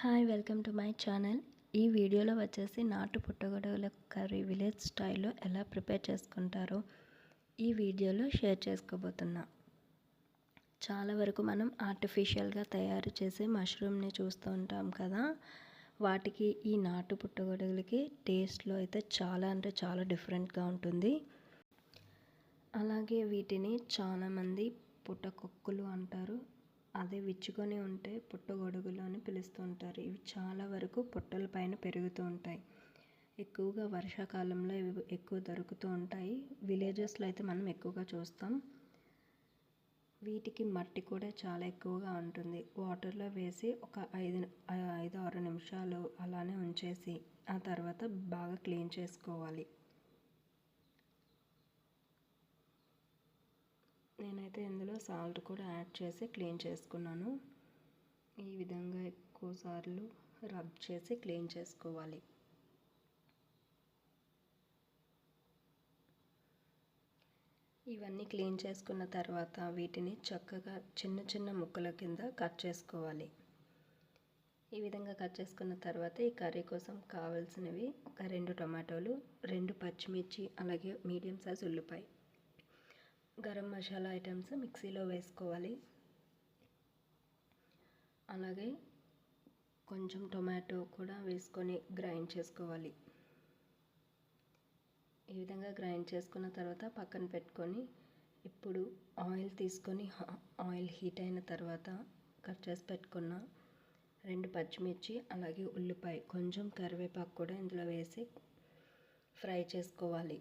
Hi welcome to my channel. ఈ వీడియోలో వచ్చేసి నాటు పుట్టగొడుగుల కర్రీ విలేజ్ స్టైల్లో ఎలా ప్రిపేర్ చేసుకుంటారో ఈ వీడియోలో షేర్ చేసుకోబోతున్నా. చాలా వరకు మనం ఆర్టిఫిషియల్గా తయారు చేసే మష్రూమ్ని చూస్తూ ఉంటాం కదా. వాటికి ఈ నాటు పుట్టగొడుగులకి టేస్ట్లో అయితే చాలా అంటే చాలా డిఫరెంట్గా ఉంటుంది. అలాగే వీటిని చాలామంది పుట్టకొక్కులు అంటారు. అదే విచ్చుకొని ఉంటే పుట్టగొడుగులు అని పిలుస్తూ ఉంటారు ఇవి చాలా వరకు పుట్టల పైన పెరుగుతూ ఉంటాయి. ఎక్కువగా వర్షాకాలంలో ఇవి ఎక్కువ దొరుకుతూ ఉంటాయి. విలేజెస్లో అయితే మనం ఎక్కువగా చూస్తాం. వీటికి మట్టి కూడా చాలా ఎక్కువగా ఉంటుంది. వాటర్లో వేసి ఒక ఐదు ఐదు ఆరు నిమిషాలు అలానే ఉంచేసి ఆ తర్వాత బాగా క్లీన్ చేసుకోవాలి. నేనైతే ఇందులో సాల్ట్ కూడా యాడ్ చేసి క్లీన్ చేసుకున్నాను. ఈ విధంగా ఎక్కువసార్లు రబ్ చేసి క్లీన్ చేసుకోవాలి. ఇవన్నీ క్లీన్ చేసుకున్న తర్వాత వీటిని చక్కగా చిన్న చిన్న ముక్కల కింద కట్ చేసుకోవాలి. ఈ విధంగా కట్ చేసుకున్న తర్వాత ఈ కర్రీ కోసం కావాల్సినవి ఒక రెండు టమాటోలు రెండు పచ్చిమిర్చి అలాగే మీడియం సైజ్ ఉల్లిపాయ. గరం మసాలా ఐటమ్స్ మిక్సీలో వేసుకోవాలి. అలాగే కొంచెం టొమాటో కూడా వేసుకొని గ్రైండ్ చేసుకోవాలి. ఈ విధంగా గ్రైండ్ చేసుకున్న తర్వాత పక్కన పెట్టుకొని ఇప్పుడు ఆయిల్ తీసుకొని ఆయిల్ హీట్ అయిన తర్వాత కట్ చేసి పెట్టుకున్న రెండు పచ్చిమిర్చి అలాగే ఉల్లిపాయ కొంచెం కరివేపాకు కూడా ఇందులో వేసి ఫ్రై చేసుకోవాలి.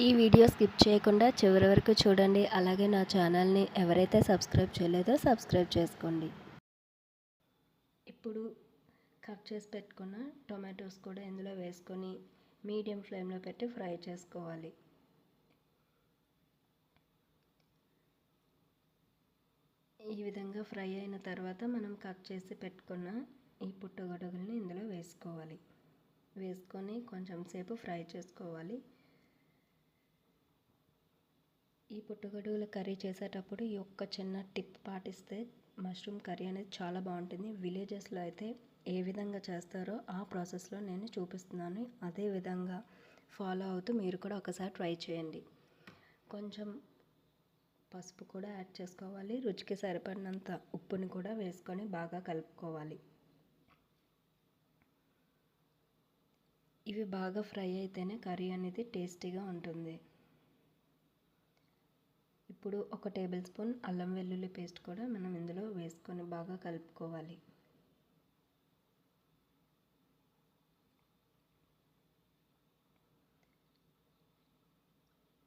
ఈ వీడియో స్కిప్ చేయకుండా చివరి వరకు చూడండి. అలాగే నా ఛానల్ని ఎవరైతే సబ్స్క్రైబ్ చేయలేదో సబ్స్క్రైబ్ చేసుకోండి. ఇప్పుడు కట్ చేసి పెట్టుకున్న టొమాటోస్ కూడా ఇందులో వేసుకొని మీడియం ఫ్లేమ్లో పెట్టి ఫ్రై చేసుకోవాలి. ఈ విధంగా ఫ్రై అయిన తర్వాత మనం కట్ చేసి పెట్టుకున్న ఈ పుట్టగొడుగుల్ని ఇందులో వేసుకోవాలి. వేసుకొని కొంచెం సేపు ఫ్రై చేసుకోవాలి. ఈ పుట్టగొడుగుల కర్రీ చేసేటప్పుడు ఈ ఒక్క చిన్న టిప్ పాటిస్తే మష్రూమ్ కర్రీ అనేది చాలా బాగుంటుంది. విలేజెస్లో అయితే ఏ విధంగా చేస్తారో ఆ ప్రాసెస్లో నేను చూపిస్తున్నాను. అదే విధంగా ఫాలో అవుతూ మీరు కూడా ఒకసారి ట్రై చేయండి. కొంచెం పసుపు కూడా యాడ్ చేసుకోవాలి. రుచికి సరిపడినంత ఉప్పుని కూడా వేసుకొని బాగా కలుపుకోవాలి. ఇవి బాగా ఫ్రై అయితేనే కర్రీ అనేది టేస్టీగా ఉంటుంది. ఇప్పుడు ఒక టేబుల్ స్పూన్ అల్లం వెల్లుల్లి పేస్ట్ కూడా మనం ఇందులో వేసుకొని బాగా కలుపుకోవాలి.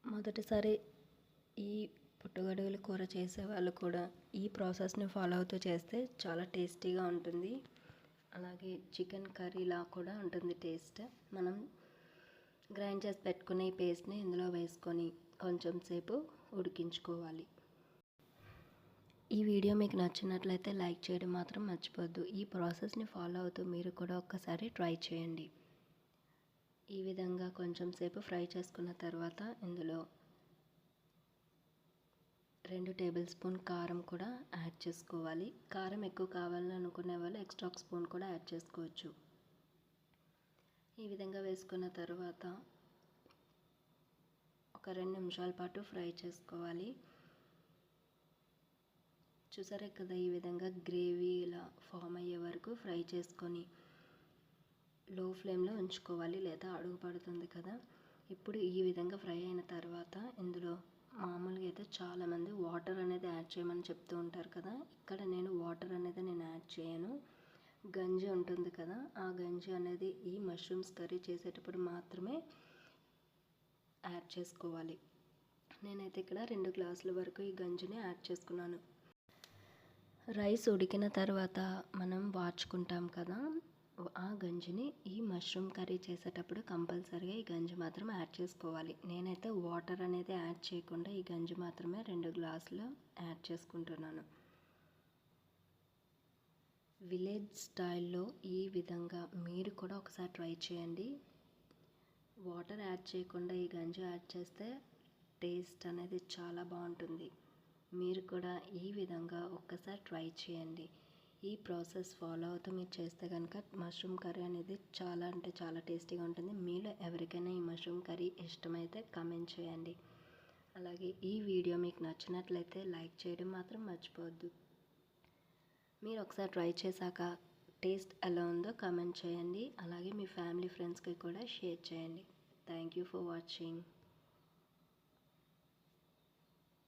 మొదటిసారి ఈ పుట్టగొడుగుల కూర చేసే వాళ్ళు కూడా ఈ ప్రాసెస్ని ఫాలో అవుతూ చేస్తే చాలా టేస్టీగా ఉంటుంది. అలాగే చికెన్ కర్రీలా కూడా ఉంటుంది టేస్ట్. మనం గ్రైండ్ చేసి పెట్టుకునే ఈ పేస్ట్ని ఇందులో వేసుకొని కొంచెం సేపు ఉడికించుకోవాలి. ఈ వీడియో మీకు నచ్చినట్లయితే లైక్ చేయడం మాత్రం మర్చిపోద్దు ఈ ప్రాసెస్ని ఫాలో అవుతూ మీరు కూడా ఒక్కసారి ట్రై చేయండి. ఈ విధంగా కొంచెం సేపు ఫ్రై చేసుకున్న తర్వాత ఇందులో రెండు టేబుల్ స్పూన్ కారం కూడా యాడ్ చేసుకోవాలి. కారం ఎక్కువ కావాలని అనుకునే వాళ్ళు ఎక్స్ట్రా స్పూన్ కూడా యాడ్ చేసుకోవచ్చు. ఈ విధంగా వేసుకున్న తర్వాత ఒక రెండు నిమిషాల పాటు ఫ్రై చేసుకోవాలి. చూసారే కదా ఈ విధంగా గ్రేవీ ఇలా ఫామ్ అయ్యే వరకు ఫ్రై చేసుకొని లో ఫ్లేమ్లో ఉంచుకోవాలి లేదా అడుగు పడుతుంది కదా. ఇప్పుడు ఈ విధంగా ఫ్రై అయిన తర్వాత ఇందులో మామూలుగా అయితే చాలామంది వాటర్ అనేది యాడ్ చేయమని చెప్తూ ఉంటారు కదా. ఇక్కడ నేను వాటర్ అనేది నేను యాడ్ చేయను. గంజి ఉంటుంది కదా. ఆ గంజి అనేది ఈ మష్రూమ్స్ కర్రీ చేసేటప్పుడు మాత్రమే యాడ్ చేసుకోవాలి. నేనైతే ఇక్కడ రెండు గ్లాసుల వరకు ఈ గంజిని యాడ్ చేసుకున్నాను. రైస్ ఉడికిన తర్వాత మనం వాచుకుంటాం కదా ఆ గంజిని ఈ మష్రూమ్ కర్రీ చేసేటప్పుడు కంపల్సరీగా ఈ గంజి మాత్రం యాడ్ చేసుకోవాలి. నేనైతే వాటర్ అనేది యాడ్ చేయకుండా ఈ గంజి మాత్రమే రెండు గ్లాసులు యాడ్ చేసుకుంటున్నాను. విలేజ్ స్టైల్లో ఈ విధంగా మీరు కూడా ఒకసారి ట్రై చేయండి. వాటర్ యాడ్ చేయకుండా ఈ గంజి యాడ్ చేస్తే టేస్ట్ అనేది చాలా బాగుంటుంది. మీరు కూడా ఈ విధంగా ఒక్కసారి ట్రై చేయండి. ఈ ప్రాసెస్ ఫాలో అవుతూ మీరు చేస్తే కనుక మష్రూమ్ కర్రీ అనేది చాలా అంటే చాలా టేస్టీగా ఉంటుంది. మీలో ఎవరికైనా ఈ మష్రూమ్ కర్రీ ఇష్టమైతే కమెంట్ చేయండి. అలాగే ఈ వీడియో మీకు నచ్చినట్లయితే లైక్ చేయడం మాత్రం మర్చిపోవద్దు. మీరు ఒకసారి ట్రై చేశాక టేస్ట్ ఎలా ఉందో కామెంట్ చేయండి. అలాగే మీ ఫ్యామిలీ ఫ్రెండ్స్కి కూడా షేర్ చేయండి. Thank you for watching